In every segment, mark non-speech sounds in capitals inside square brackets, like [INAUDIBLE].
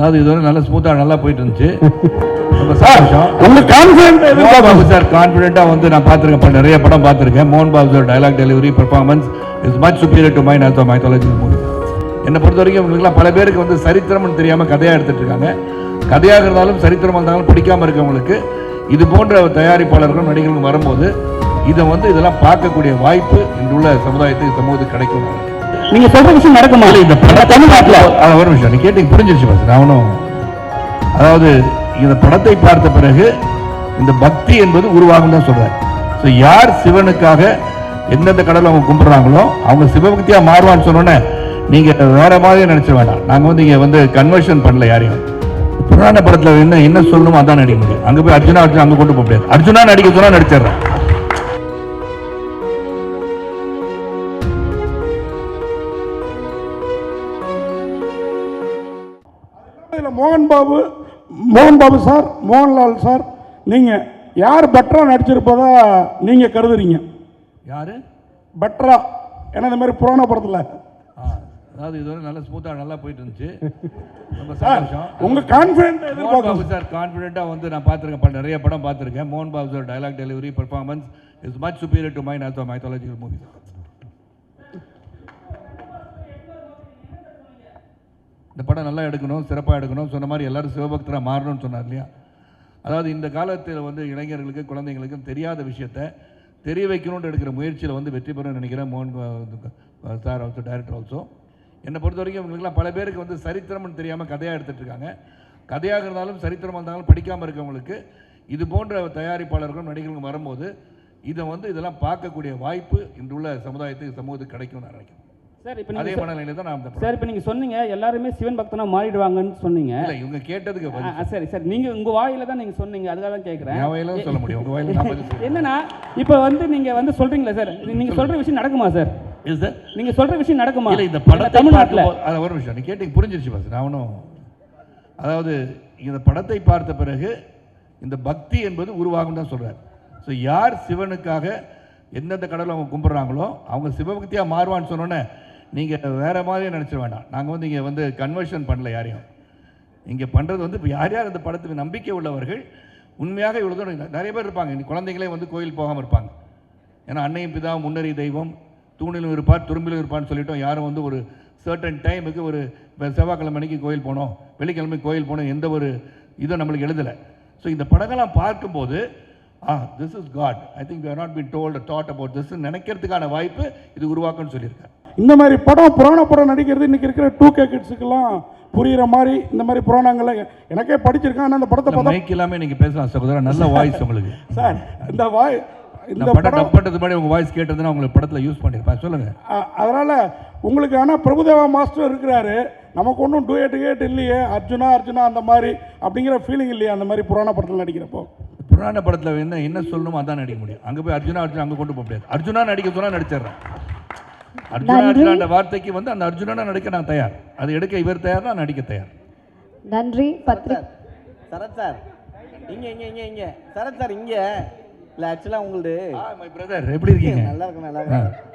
அதாவது இதுவரை நல்லா ஸ்மூத்தாக நல்லா போயிட்டு இருந்துச்சு சார் கான்ஃபிடென்ட்டாக வந்து நான் பார்த்துருக்கேன். நிறைய படம் பார்த்துருக்கேன். மோகன் Babu dialogue delivery performance is much superior to mine also mythology movie என்னை பொறுத்த வரைக்கும் இவங்களுக்குலாம் பல பேருக்கு வந்து சரித்திரம்னு தெரியாமல் கதையாக எடுத்துட்டு இருக்காங்க. கதையாக இருந்தாலும் சரித்திரம் இருந்தாலும் பிடிக்காம இருக்கவங்களுக்கு இது போன்ற தயாரிப்பாளர்கள் நடிகர்கள் வரும்போது இதை வந்து இதெல்லாம் பார்க்கக்கூடிய வாய்ப்பு இன்றுள்ள சமுதாயத்துக்கு சமூகத்துக்கு கிடைக்கும். நீங்க சொல்ற விஷயம் நடக்குமா? இந்த தமிழ்நாட்டுல ஒரு விஷயம் நீ கேட்டீங்க புரிஞ்சிருச்சு பாஸ் நான் ஒன்றும் அதாவது இந்த படத்தை பார்த்த பிறகு இந்த பக்தி என்பது உருவாகும் தான் சொல்றாரு. ஸோ யார் சிவனுக்காக எந்தெந்த கடவுளை அவங்க கும்பிடுறாங்களோ அவங்க சிவபக்தியா மாறுவான்னு சொன்னோன்னே நீங்க வேற மாதிரி நினைச்ச வேண்டாம் நாங்க வந்து இங்க வந்து கன்வர்ஷன் பண்ணல யாரையும். புராண படத்துல என்ன என்ன சொல்லணுமோ அதான் நடிக்க முடியும். அங்க போய் அர்ஜுனா அர்ஜுனா அங்க கொண்டு போக முடியாது. அர்ஜுனா நடிக்க சொன்னா நடிச்சிடுறேன். இதுல மோகன் பாபு மோகன் பாபு சார் மோகன்லால் சார் நீங்க யார் பெட்டரா நடிச்சிருப்பதா நீங்க கருதுறீங்க? யாரு? பெட்டரா ஏன்னா இந்த மாதிரி புராண படத்துல. அதாவது இதுவரை நல்லா ஸ்மூத்தா நல்லா போயிட்டு இருந்துச்சு ரொம்ப சார் சந்தோஷம். உங்க கான்பிடன்ட் மோகன் எதிர்பார்க்க பாபு சார் கான்ஃபிடென்ட்டாக வந்து நான் பார்த்துருக்கேன். ப- நிறைய படம் பார்த்துருக்கேன். மோகன் Babu sir dialogue delivery performance is much superior to mine also mythological movie இந்த படம் நல்லா எடுக்கணும் சிறப்பாக எடுக்கணும் சொன்ன மாதிரி எல்லாரும் சிவபக்தராக மாறணும்னு சொன்னார் இல்லையா? அதாவது இந்த காலத்தில் வந்து இளைஞர்களுக்கு குழந்தைங்களுக்கும் தெரியாத விஷயத்தை தெரிய வைக்கணும்னு எடுக்கிற முயற்சியில் வந்து வெற்றி பெறணும்னு நினைக்கிறேன் மோகன் சார் ஆல்சோ டைரக்டர் ஆல்சோ என்னை பொறுத்த வரைக்கும் இவங்களுக்குலாம் பல பேருக்கு வந்து சரித்திரம்னு தெரியாமல் கதையாக எடுத்துகிட்டு இருக்காங்க. கதையாக இருந்தாலும் சரித்திரமாக இருந்தாலும் படிக்காமல் இருக்கவங்களுக்கு இது போன்ற தயாரிப்பாளர்களும் நடிகர்களும் வரும்போது இதை வந்து இதெல்லாம் பார்க்கக்கூடிய வாய்ப்பு இன்றுள்ள சமுதாயத்துக்கு சமூகத்துக்கு கிடைக்கும்னு நான் நினைக்கிறேன். சார் இப்போ அதே மனநிலையில் தான் நான் சார் இப்போ நீங்கள் சொன்னீங்க எல்லாருமே சிவன் பக்தனா மாறிடுவாங்கன்னு சொன்னீங்க. இல்லை இவங்க கேட்டதுக்கு சரி சார். நீங்கள் உங்கள் வாயில தான் நீங்கள் சொன்னீங்க அதுக்காக தான் கேட்குறேன் என் வாயிலும் சொல்ல முடியும். உங்கள் வாயில என்னன்னா இப்போ வந்து நீங்கள் வந்து சொல்கிறீங்களா சார் நீங்கள் சொல்கிற விஷயம் நடக்குமா சார் இஸ் தட் நீங்கள் சொல்கிற விஷயம் நடக்குமா? இல்லை இந்த படத்தை தமிழ்நாட்டுல. அது ஒரு விஷயம் நீ கேட்டீங்க புரிஞ்சிருச்சு பாஸ் நான் ஒன்றும் அதாவது இந்த படத்தை பார்த்த பிறகு இந்த பக்தி என்பது உருவாகும் தான் சொல்றாரு. ஸோ யார் சிவனுக்காக எந்தெந்த கடவுளை அவங்க கும்பிட்றாங்களோ அவங்க சிவபக்தியாக மாறுவான்னு சொன்னோன்னே நீங்கள் வேறு மாதிரி நினச்சிட வேண்டாம். நாங்கள் வந்து இங்கே வந்து கன்வர்ஷன் பண்ணல யாரையும். இங்கே பண்ணுறது வந்து இப்போ யார் யார் இந்த படத்துக்கு நம்பிக்கை உள்ளவர்கள் உண்மையாக இவ்வளோ தூரம் நிறைய பேர் இருப்பாங்க. இன்னைக்கு குழந்தைங்களே வந்து கோயில் போகாமல் இருப்பாங்க. ஏன்னா அன்னையும் பிதா முன்னறி தெய்வம் தூணிலும் இருப்பார் துரும்பிலும் இருப்பார்னு சொல்லிட்டோம். யாரும் வந்து ஒரு சர்டன் டைமுக்கு ஒரு இப்போ செவ்வாய்க்கிழமை அன்னைக்கு கோயில் போனோம் வெள்ளிக்கிழமை கோயில் போனோம் எந்த ஒரு இதுவும் நம்மளுக்கு எழுதலை. ஸோ இந்த படங்கள்லாம் பார்க்கும்போது ஆ this is God I think you not been told that about this நினைக்கிறதுக்கான வாய்ப்பு இது உருவாக்குன்னு சொல்லியிருக்கேன் இந்த மாதிரி படம் புராண படம் நடிக்கிறது இன்னைக்கு இருக்கிற டூ கே கிட்ஸுக்கெல்லாம் புரியுற மாதிரி இந்த மாதிரி புராணங்களை எனக்கே படிச்சிருக்கேன். ஆனால் அந்த படத்தை பார்த்தா இல்லாமல் நீங்கள் பேசலாம் சகோதரா. நல்ல வாய்ஸ் உங்களுக்கு. [LAUGHS] சார் இந்த வாய் இந்த படம் பண்ணுறதுக்கு முன்னாடி உங்கள் வாய்ஸ் கேட்டதுன்னா உங்களுக்கு படத்தில் யூஸ் பண்ணியிருப்பேன் சொல்லுங்கள் அதனால உங்களுக்கு ஆனால் பிரபுதேவா மாஸ்டர் இருக்கிறாரு. நமக்கு ஒன்றும் டூயட் கேட் இல்லையே. அர்ஜுனா அர்ஜுனா அந்த மாதிரி அப்படிங்கிற ஃபீலிங் இல்லையா அந்த மாதிரி புராண படத்தில் நடிக்கிறப்போ. புராண படத்தில் என்ன என்ன சொல்லணுமோ அதான் நடிக்க முடியும். அங்கே போய் அர்ஜுனா அர்ஜுனா அங்கே கொண்டு போக முடியாது. அர்ஜுனா நடிக்க சொன்னா நடிச்சிடுறேன். அர்ஜுனா அர்ஜுனான்ற வார்த்தைக்கு வந்து அந்த அர்ஜுனனா நடிக்க நான் தயார். அது எடுக்க இவர் தயார் நான் நடிக்க தயார். நன்றி பத்ரி சரத் சார் இங்க இங்க இங்க இங்க. சரத் சார் இங்க. இல்ல ஆக்சுவலா உங்களுது. மை பிரதர் எப்படி இருக்கீங்க? நல்லா இருக்கு நல்லா இருக்கு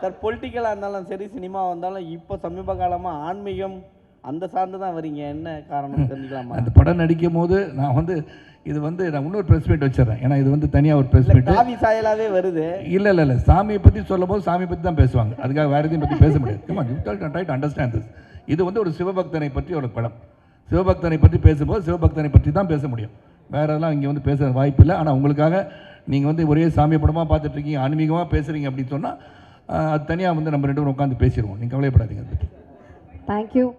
சார் பொலிட்டிக்கலாக இருந்தாலும் சரி சினிமா வந்தாலும் இப்போ சமீப காலமா ஆன்மீகம் அந்த சார்ந்து தான் வரீங்க. என்ன காரணம் தெரிஞ்சுக்கலாமா? அந்த படம் நடிக்கும் போது நான் வந்து இது வந்து நான் இன்னொரு ப்ரெஸ் மீட் வச்சிடறேன். ஏன்னா இது வந்து தனியாக ஒரு ப்ரெஸ் மீட் காவி சாயலாவே வருது. இல்ல இல்ல இல்ல. சாமியை பத்தி சொல்லும் போது சாமியை பத்தி தான் பேசுவாங்க. அதுக்காக வேற எதையும் பத்தி பேச முடியாது. Try to- try to understand this. இது வந்து ஒரு சிவபக்தனை பற்றி ஒரு படம். சிவபக்தனை பற்றி பேசும்போது சிவபக்தனை பற்றி தான் பேச முடியும். வேற எல்லாம் இங்கே வந்து பேச வாய்ப்பு இல்லை. ஆனால் உங்களுக்காக நீங்கள் வந்து ஒரே சாமி படமாக பார்த்துட்டு இருக்கீங்க ஆன்மீகமாக பேசுறீங்க அப்படின்னு சொன்னால் அது தனியாக வந்து நம்ம ரெண்டு பேரும் உட்காந்து பேசிடுவோம். நீங்கள் கவலைப்படாதீங்க. அதை பற்றி தேங்க்யூ